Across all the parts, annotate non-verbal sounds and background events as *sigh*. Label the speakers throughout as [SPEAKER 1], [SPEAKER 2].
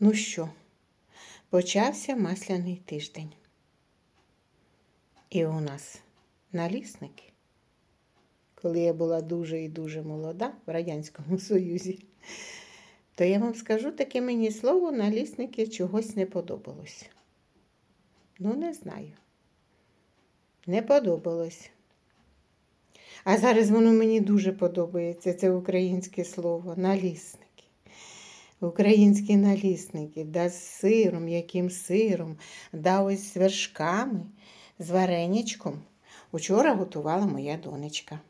[SPEAKER 1] Ну що, почався масляний тиждень. І у нас налісники. Коли я була дуже і дуже молода в Радянському Союзі, то я вам скажу таке мені слово, налісники чогось не подобалось. Ну, не знаю. Не подобалось. А зараз воно мені дуже подобається, це українське слово налісники. Українські налісники, да з сиром, яким сиром, да ось з вершками, з вареничком. Учора готувала моя донечка.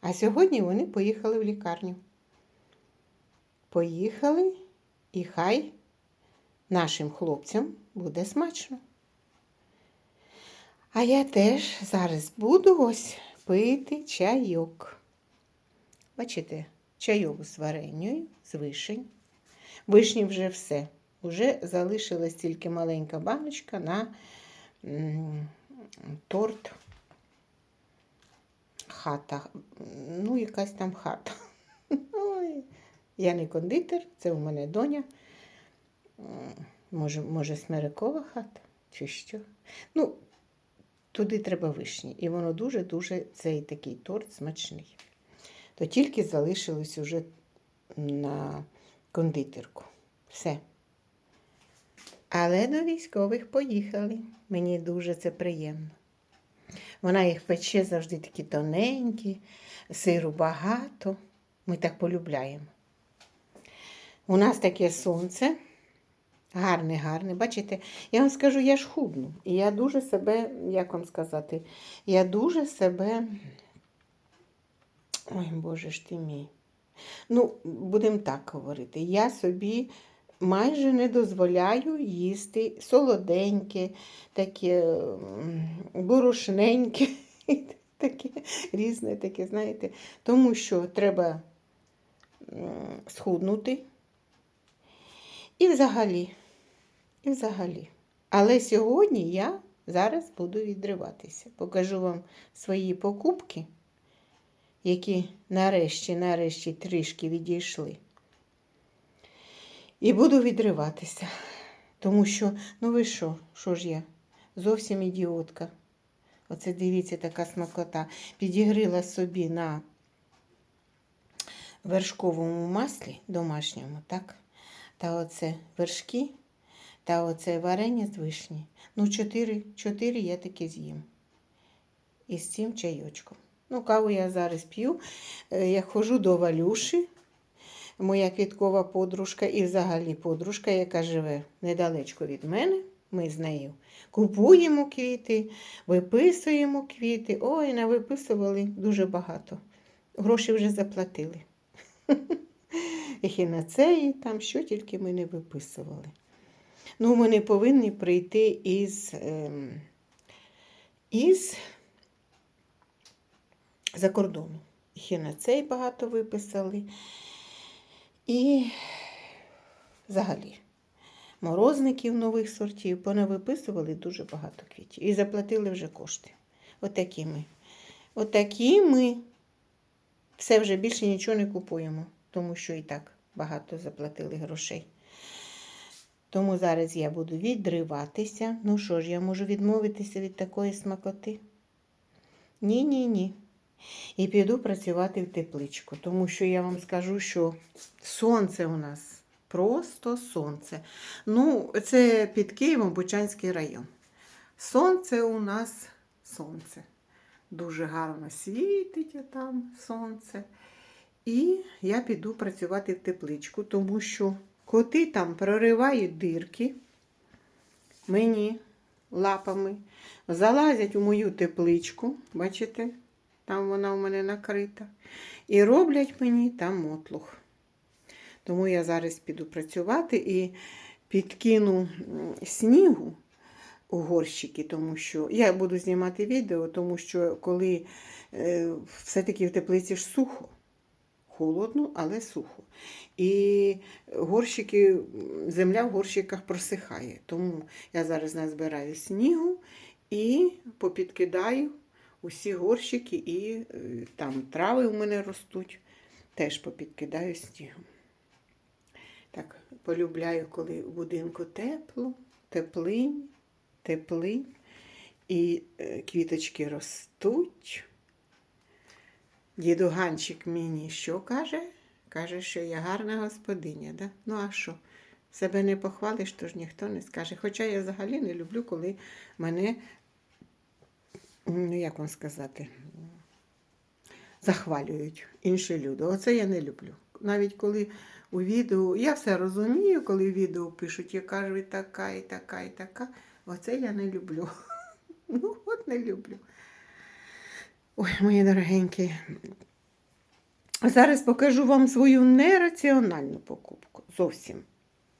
[SPEAKER 1] А сьогодні вони поїхали в лікарню. Поїхали, і хай нашим хлопцям буде смачно. А я теж зараз буду ось пити чайок. Бачите, чайок з варенню, з вишень. Вишні вже все. Уже залишилась тільки маленька баночка на торт. Хата. Ну, якась там хата. Я не кондитер, це у мене доня. Може, може, смирикова хата чи що. Ну, туди треба вишні. І воно дуже-дуже цей такий торт смачний. То тільки залишилось уже на кондитерку. Все. Але до військових поїхали. Мені дуже це приємно. Вона їх пече завжди такі тоненькі, сиру багато. Ми так полюбляємо. У нас таке сонце. Гарне, гарне. Бачите, я вам скажу, я ж худну. І я дуже себе, як вам сказати, я дуже себе. Ой, Боже ж ти мій. Ну, будемо так говорити. Я собі майже не дозволяю їсти солоденьке, таке борошненьке, *laughs* таке різне таке, знаєте. Тому що треба схуднути. І взагалі, і взагалі. Але сьогодні я зараз буду відриватися. Покажу вам свої покупки, які нарешті, нарешті трішки відійшли. І буду відриватися. Тому що, ну ви що, що ж я? Зовсім ідіотка. Оце дивіться, така смакота. Підігрила собі на вершковому маслі домашньому, так? Та оце вершки, та оце варення з вишні. Ну, чотири, чотири я таки з'їм. І з цим чайочком. Ну, каву я зараз п'ю. Е, Я ходжу до Валюші, моя квіткова подружка, і взагалі подружка, яка живе недалечко від мене. Ми з нею купуємо квіти, виписуємо квіти. Ой, навиписували дуже багато. Гроші вже заплатили. *laughs* Ехінацеї, там що тільки ми не виписували. Ну, ми не повинні прийти із, ем, із за кордону. Ехінацей багато виписали. І взагалі морозників нових сортів понавиписували дуже багато квітів. І заплатили вже кошти. Отакі ми. Отакі ми. Все вже більше нічого не купуємо, тому що і так багато заплатили грошей. Тому зараз я буду відриватися. Ну що ж, я можу відмовитися від такої смакоти? Ні, ні, ні. І піду працювати в тепличку, тому що я вам скажу, що сонце у нас просто сонце. Ну, це під Києвом Бучанський район. Сонце у нас сонце. Дуже гарно світить там сонце. І я піду працювати в тепличку, тому що коти там проривають дирки мені лапами, залазять у мою тепличку, бачите, там вона у мене накрита, і роблять мені там мотлух. Тому я зараз піду працювати і підкину снігу у горщики, тому що я буду знімати відео, тому що коли е, все-таки в теплиці ж сухо. Холодно, але сухо. І горщики, земля в горщиках просихає. Тому я зараз назбираю снігу і попідкидаю усі горщики, і е, там трави у мене ростуть, теж попідкидаю снігом. Так, полюбляю, коли в будинку тепло, теплинь, теплинь, і е, квіточки ростуть. Діду Ганчик мені що каже? Каже, що я гарна господиня. Да? Ну а що? Себе не похвалиш, то ж ніхто не скаже. Хоча я взагалі не люблю, коли мене, ну як вам сказати, захвалюють інші люди. Оце я не люблю. Навіть коли у відео, я все розумію, коли в відео пишуть, я кажу, і така, і така, і така. Оце я не люблю. *laughs* Ну, от не люблю. Ой, мої дорогенькі. Зараз покажу вам свою нераціональну покупку. Зовсім.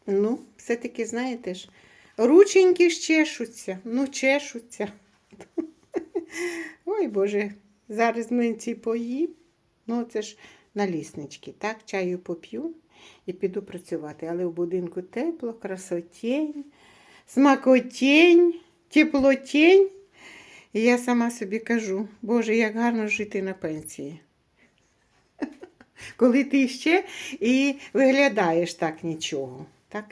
[SPEAKER 1] Ну, все-таки, знаєте ж, рученьки ж чешуться, ну, чешуться. *laughs* Ой, Боже, зараз ми ці поїм. Ну, це ж наліснички, так, чаю поп'ю і піду працювати. Але в будинку тепло, красотень, смакотень, теплотень. І я сама собі кажу, Боже, як гарно жити на пенсії. *laughs* Коли ти ще і виглядаєш так нічого. Так?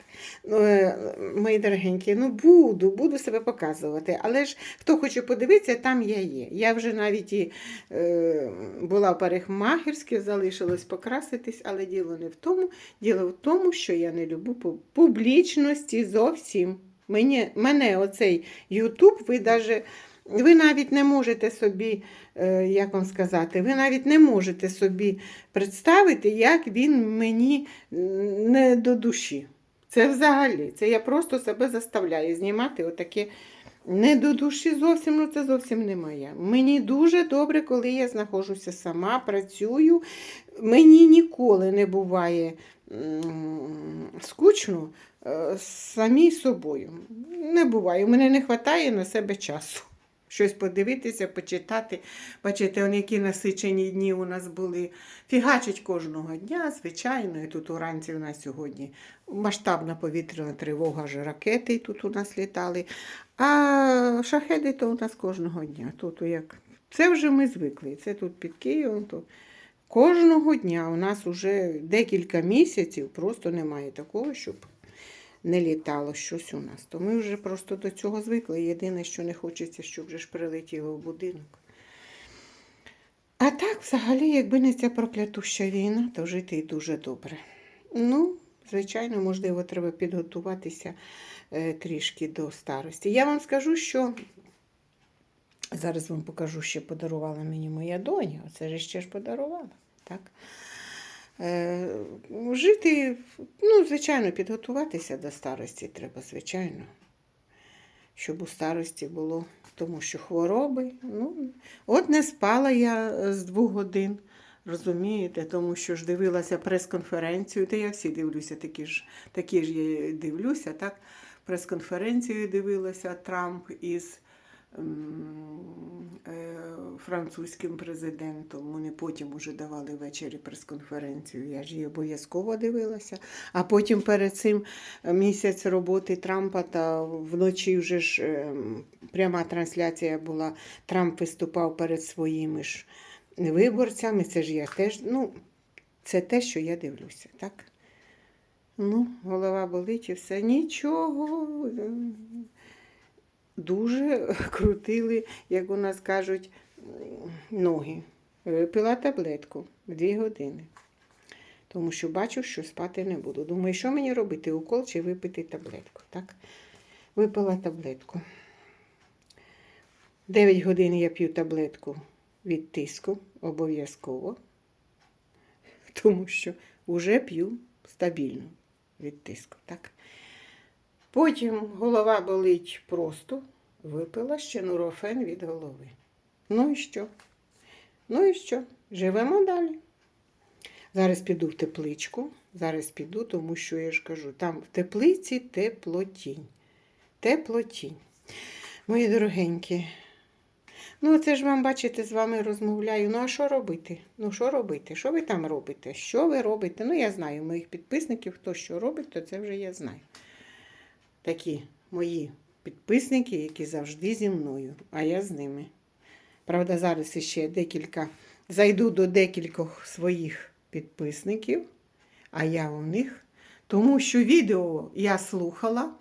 [SPEAKER 1] Ну, е, Мої дорогенькі, ну буду, буду себе показувати. Але ж хто хоче подивитися, там я є. Я вже навіть і е, була в парикмахерській, залишилось покраситись, але діло не в тому. Діло в тому, що я не люблю публічності зовсім. Мені, мене оцей Ютуб, ви даже, ви навіть не можете собі, е, як вам сказати, ви навіть не можете собі представити, як він мені не до душі. Це взагалі, це я просто себе заставляю знімати отаке не до душі зовсім, ну це зовсім не моє. Мені дуже добре, коли я знаходжуся сама, працюю. Мені ніколи не буває скучно е, самій собою. Не буває. У мене не вистачає на себе часу. Щось подивитися, почитати, бачите, які насичені дні у нас були. Фігачить кожного дня, звичайно, і тут уранці у нас сьогодні масштабна повітряна тривога, аж ракети тут у нас літали. А шахеди то у нас кожного дня. Тут як... Це вже ми звикли. Це тут під Києвом. То... Кожного дня у нас вже декілька місяців просто немає такого, щоб не літало щось у нас. То ми вже просто до цього звикли. Єдине, що не хочеться, щоб вже ж прилетіло в будинок. А так, взагалі, якби не ця проклятуща війна, то жити і дуже добре. Ну, звичайно, можливо, треба підготуватися е, трішки до старості. Я вам скажу, що зараз вам покажу, що подарувала мені моя доня. Оце ж ще ж подарувала. Так? Е, жити, ну, звичайно, підготуватися до старості треба, звичайно. Щоб у старості було, тому що хвороби. Ну, от не спала я е, з двох годин, розумієте, тому що ж дивилася прес-конференцію, та я всі дивлюся, такі ж, такі ж я дивлюся, так? Прес-конференцію дивилася Трамп із французьким президентом. Вони потім уже давали ввечері прес-конференцію. Я ж її обов'язково дивилася. А потім перед цим місяць роботи Трампа та вночі вже ж е, пряма трансляція була. Трамп виступав перед своїми ж виборцями. Це ж я теж, ну, це те, що я дивлюся, так? Ну, голова болить і все. Нічого. Дуже *laughs* крутили, як у нас кажуть, ноги. Випила таблетку дві години. Тому що бачу, що спати не буду. Думаю, що мені робити, укол чи випити таблетку. Так? Випила таблетку. 9 годин я п'ю таблетку від тиску обов'язково, *laughs* тому що вже п'ю стабільно від тиску. Так? Потім голова болить просто, випила ще нурофен від голови. Ну і що? Ну і що? Живемо далі. Зараз піду в тепличку. Зараз піду, тому що я ж кажу, там в теплиці теплотінь. Теплотінь. Мої дорогенькі. Ну, це ж вам, бачите, з вами розмовляю. Ну, а що робити? Ну, що робити? Що ви там робите? Що ви робите? Ну, я знаю моїх підписників, хто що робить, то це вже я знаю. Такі мої підписники, які завжди зі мною, а я з ними. Правда, зараз ще декілька, зайду до декількох своїх підписників, а я у них Тому що відео я слухала,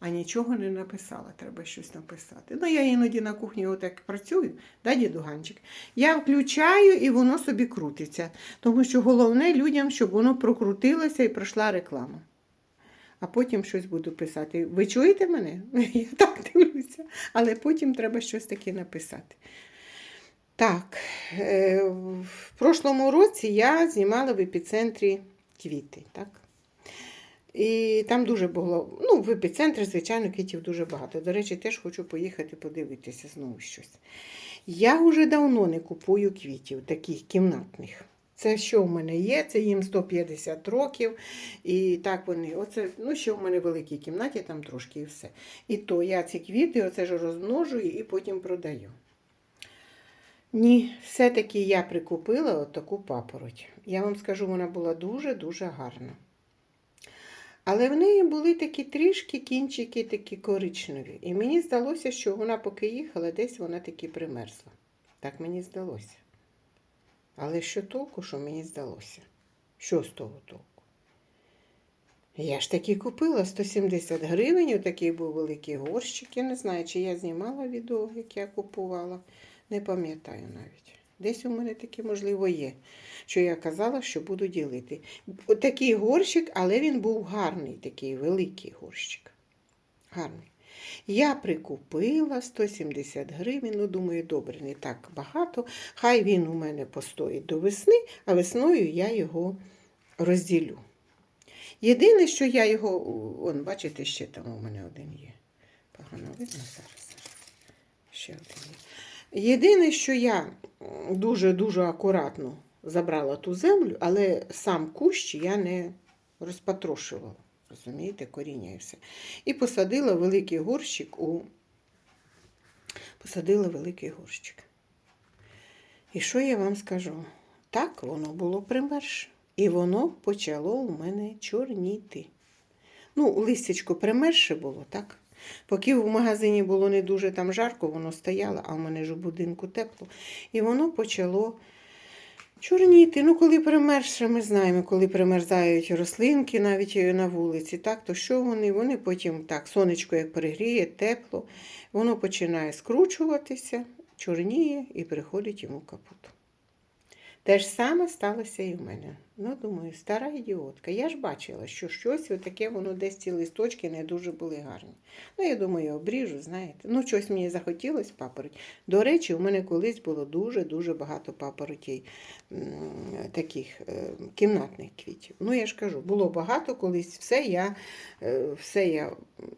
[SPEAKER 1] а нічого не написала. Треба щось написати. Ну, я іноді на кухні отак працюю, да, діду Ганчик? Я включаю і воно собі крутиться. Тому що головне людям, щоб воно прокрутилося і пройшла реклама. А потім щось буду писати. Ви чуєте мене? *laughs* Я так дивлюся. Але потім треба щось таке написати. Так, е, в прошлому році я знімала в епіцентрі квіти. Так? І там дуже було, ну, в епіцентрі, звичайно, квітів дуже багато. До речі, теж хочу поїхати подивитися знову щось. Я вже давно не купую квітів, таких кімнатних. Це що в мене є? Це їм 150 років. І так вони, оце, ну, ще в мене в великій кімнаті, там трошки і все. І то я ці квіти оце ж розмножую і потім продаю. Ні, все-таки я прикупила от таку папороть. Я вам скажу, вона була дуже-дуже гарна. Але в неї були такі трішки кінчики такі коричневі. І мені здалося, що вона, поки їхала, десь вона таки примерзла. Так мені здалося. Але що толку, що мені здалося? Що з того толку? Я ж таки купила 170 гривень, отакий був великий горщик. Я не знаю, чи я знімала відео, як я купувала. Не пам'ятаю навіть. Десь у мене таке, можливо, є, що я казала, що буду ділити. Отакий горщик, але він був гарний, такий великий горщик. Гарний. Я прикупила 170 гривень, ну, думаю, добре, не так багато. Хай він у мене постоїть до весни, а весною я його розділю. Єдине, що я його, он, бачите, ще там у мене один є. Погано видно зараз. Ще один є. Єдине, що я дуже-дуже акуратно забрала ту землю, але сам кущ я не розпатрошувала. Розумієте, коріння і все. І посадила великий горщик у. Посадила великий горщик. І що я вам скажу? Так, воно було примерше. І воно почало у мене чорніти. Ну, листячко примерше було, так? Поки в магазині було не дуже там жарко, воно стояло, а в мене ж у будинку тепло. І воно почало чорніти. Ну, коли примерше, ми знаємо, коли примерзають рослинки навіть на вулиці, так, то що вони? Вони потім так, сонечко як перегріє, тепло, воно починає скручуватися, чорніє і приходить йому капут. Те ж саме сталося і в мене. Ну, думаю, стара ідіотка. Я ж бачила, що щось отаке, воно десь ці листочки не дуже були гарні. Ну, я думаю, обріжу, знаєте. Ну, щось мені захотілося папороть. До речі, у мене колись було дуже-дуже багато папоротей таких е, кімнатних квітів. Ну, я ж кажу, було багато колись, все я, е, все я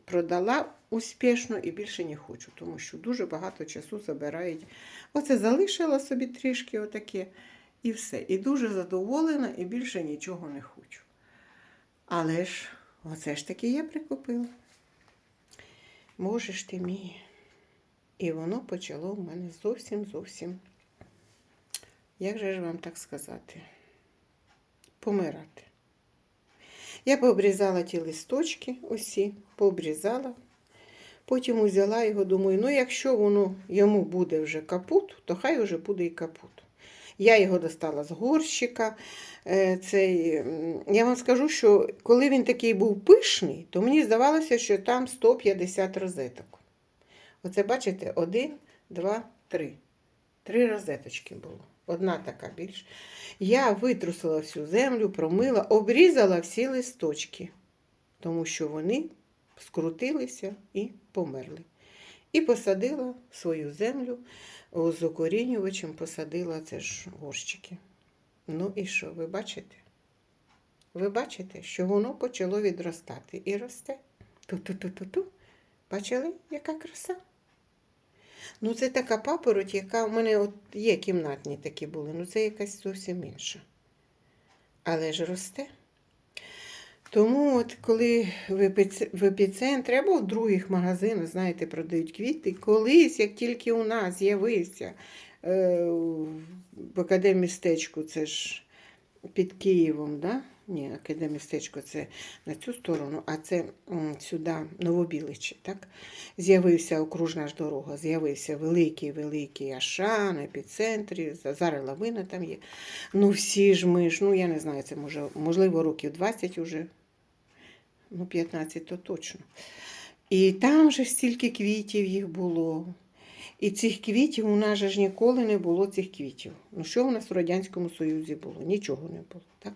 [SPEAKER 1] продала успішно і більше не хочу, тому що дуже багато часу забирають. Оце залишила собі трішки отаке. І все. І дуже задоволена, і більше нічого не хочу. Але ж, оце ж таки я прикупила. Можеш ти мій. І воно почало в мене зовсім зовсім, як же ж вам так сказати, помирати. Я пообрізала ті листочки, усі, пообрізала. Потім взяла його, думаю, ну якщо воно йому буде вже капут, то хай вже буде і капут. Я його достала з горщика. Е, Цей, я вам скажу, що коли він такий був пишний, то мені здавалося, що там 150 розеток. Оце, бачите, один, два, три. Три розеточки було. Одна така більш. Я витрусила всю землю, промила, обрізала всі листочки, тому що вони скрутилися і померли. І посадила свою землю з укорінювачем, посадила це ж горщики. Ну і що, ви бачите? Ви бачите, що воно почало відростати і росте. Ту-ту-ту-ту-ту. Бачили, яка краса? Ну, це така папороть, яка в мене от є кімнатні такі були, ну це якась зовсім інша. Але ж росте. Тому, от коли в епіцентрі або в других магазинах, знаєте, продають квіти, колись, як тільки у нас з'явився е, в академістечку, це ж під Києвом, да? Ні, академістечко це на цю сторону, а це сюди, Новобіличі, так? З'явився окружна ж дорога, з'явився великий-великий Ашан, епіцентрі, зараз лавина там є. Ну всі ж ми ж, ну я не знаю, це може, можливо, років 20 уже ну 15 то точно. І там же стільки квітів їх було. І цих квітів у нас же ж ніколи не було цих квітів. Ну що у нас в Радянському Союзі було? Нічого не було. Так?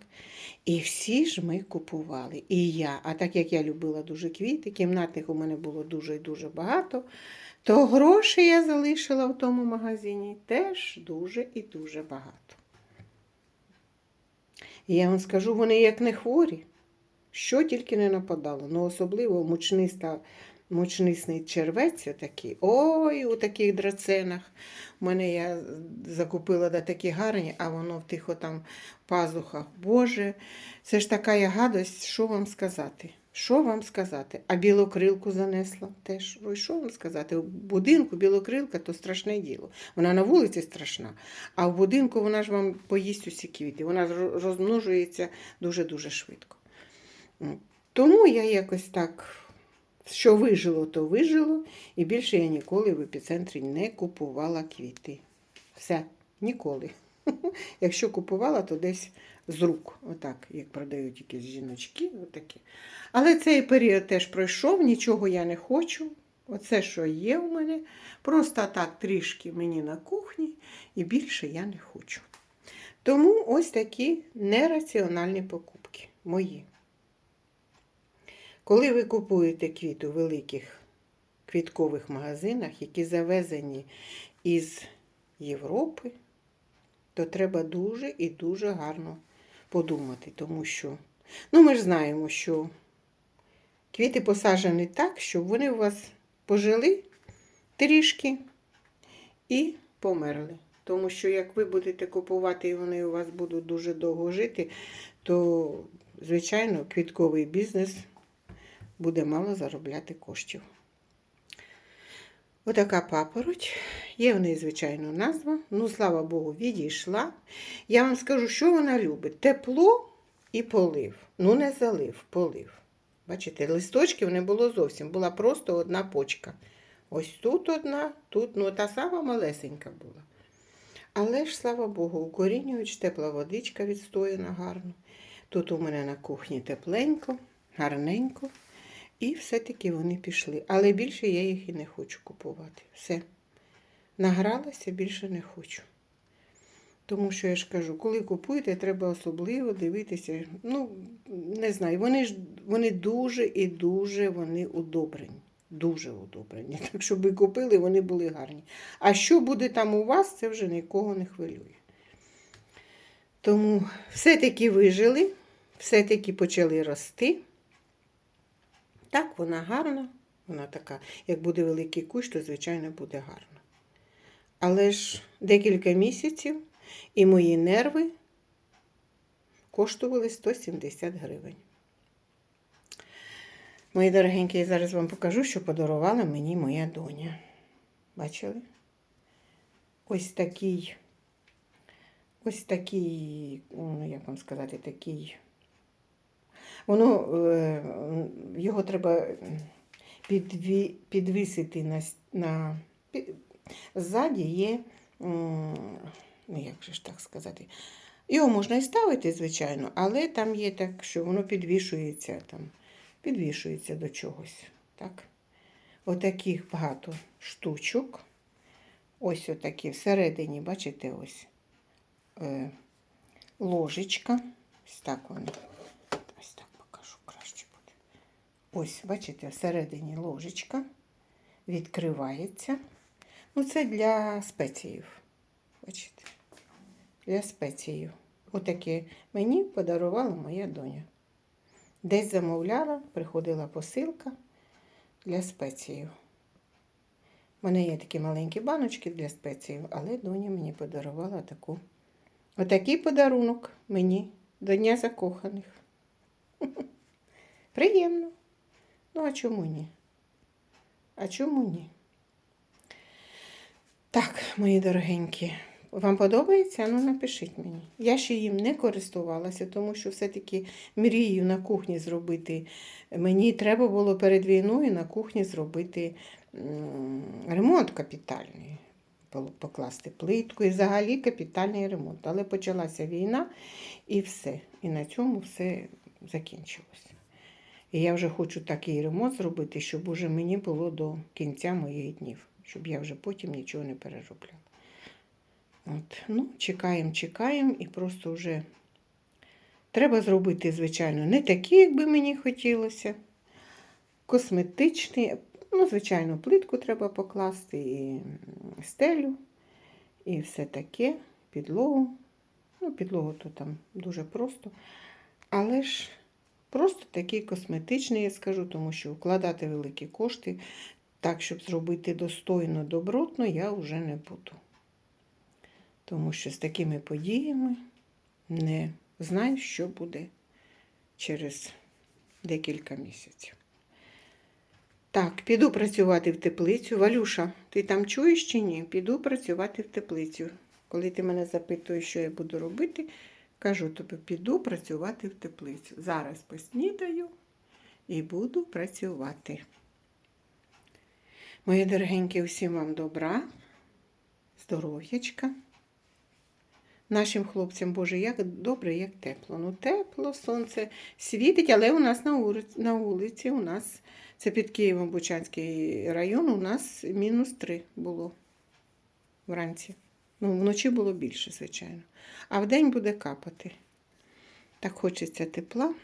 [SPEAKER 1] І всі ж ми купували. І я. А так як я любила дуже квіти, кімнатних у мене було дуже і дуже багато, то грошей я залишила в тому магазині теж дуже і дуже багато. І я вам скажу, вони як не хворі, що тільки не нападало. Ну, особливо мучниста, мучнисний червець отакий. Ой, у таких драценах. У мене я закупила да, такі гарні, а воно в тих отам пазухах. Боже, це ж така я гадость, що вам сказати? Що вам сказати? А білокрилку занесла теж. Ой, що вам сказати? У будинку білокрилка то страшне діло. Вона на вулиці страшна, а в будинку вона ж вам поїсть усі квіти. Вона розмножується дуже-дуже швидко. Тому я якось так, що вижило, то вижило, і більше я ніколи в епіцентрі не купувала квіти. Все, ніколи. *laughs* Якщо купувала, то десь з рук, отак, як продають якісь жіночки, отакі. Але цей період теж пройшов, нічого я не хочу. Оце, що є у мене, просто так трішки мені на кухні, і більше я не хочу. Тому ось такі нераціональні покупки мої. Коли ви купуєте квіти у великих квіткових магазинах, які завезені із Європи, то треба дуже і дуже гарно подумати, тому що, ну, ми ж знаємо, що квіти посаджені так, щоб вони у вас пожили трішки і померли. Тому що як ви будете купувати і вони у вас будуть дуже довго жити, то, звичайно, квітковий бізнес буде мало заробляти коштів. Отака папороть. Є в неї, звичайно, назва. Ну, слава Богу, відійшла. Я вам скажу, що вона любить: тепло і полив. Ну, не залив, полив. Бачите, листочків не було зовсім, була просто одна почка. Ось тут одна, тут, ну, та сама малесенька була. Але ж, слава Богу, укорінюють, тепла водичка відстояна гарно. Тут у мене на кухні тепленько, гарненько. І все-таки вони пішли. Але більше я їх і не хочу купувати. Все. Награлася, більше не хочу. Тому що я ж кажу, коли купуєте, треба особливо дивитися. Ну, не знаю, вони ж вони дуже і дуже вони удобрені. Дуже удобрені. *laughs* Так, щоб ви купили, вони були гарні. А що буде там у вас, це вже нікого не хвилює. Тому все-таки вижили, все-таки почали рости. Так, вона гарна, вона така, як буде великий кущ, то, звичайно, буде гарно. Але ж декілька місяців і мої нерви коштували 170 гривень. Мої дорогенькі, я зараз вам покажу, що подарувала мені моя доня. Бачили? Ось такий, ось такий, ну, як вам сказати, такий. Воно е, його треба підві, підвісити на, на під, ззаді є, ну як же ж так сказати, його можна і ставити, звичайно, але там є так, що воно підвішується там, підвішується до чогось. так. Отаких багато штучок. Ось отакі всередині, бачите, ось е, ложечка. Ось так вони. Ось так покажу, краще буде. Ось, бачите, всередині ложечка відкривається. Ну, це для спеціїв. Бачите? Для спеціїв. Отаке мені подарувала моя доня. Десь замовляла, приходила посилка для спеціїв. У мене є такі маленькі баночки для спеціїв, але доня мені подарувала таку. Отакий подарунок мені до Дня закоханих. *laughs* Приємно. Ну, а чому ні? А чому ні? Так, мої дорогенькі, вам подобається? Ну, напишіть мені. Я ще їм не користувалася, тому що все-таки мрію на кухні зробити. Мені треба було перед війною на кухні зробити ремонт капітальний. Покласти плитку і взагалі капітальний ремонт. Але почалася війна і все. І на цьому все закінчилося. І я вже хочу такий ремонт зробити, щоб уже мені було до кінця моїх днів, щоб я вже потім нічого не переробляла. От, ну, чекаємо, чекаємо, і просто вже треба зробити, звичайно, не такі, як би мені хотілося. Косметичний, ну, звичайно, плитку треба покласти, і стелю, і все таке, підлогу. Ну, підлогу то там дуже просто. Але ж просто такий косметичний, я скажу, тому що вкладати великі кошти так, щоб зробити достойно, добротно, я вже не буду. Тому що з такими подіями не знаю, що буде через декілька місяців. Так, піду працювати в теплицю. Валюша, ти там чуєш чи ні? Піду працювати в теплицю. Коли ти мене запитуєш, що я буду робити, кажу тобі, піду працювати в теплицю. Зараз поснідаю і буду працювати. Мої дорогенькі, всім вам добра, здоров'ячка. Нашим хлопцям, Боже, як добре, як тепло. Ну, тепло, сонце світить, але у нас на вулиці, на вулиці у нас, це під Києвом Бучанський район, у нас мінус 3 було вранці. Ну, вночі було більше, звичайно. А вдень буде капати. Так хочеться тепла.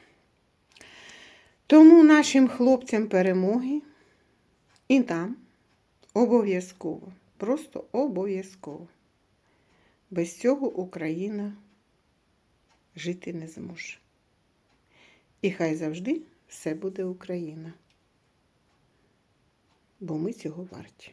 [SPEAKER 1] Тому нашим хлопцям перемоги і нам обов'язково, просто обов'язково. Без цього Україна жити не зможе. І хай завжди все буде Україна. Бо ми цього варті.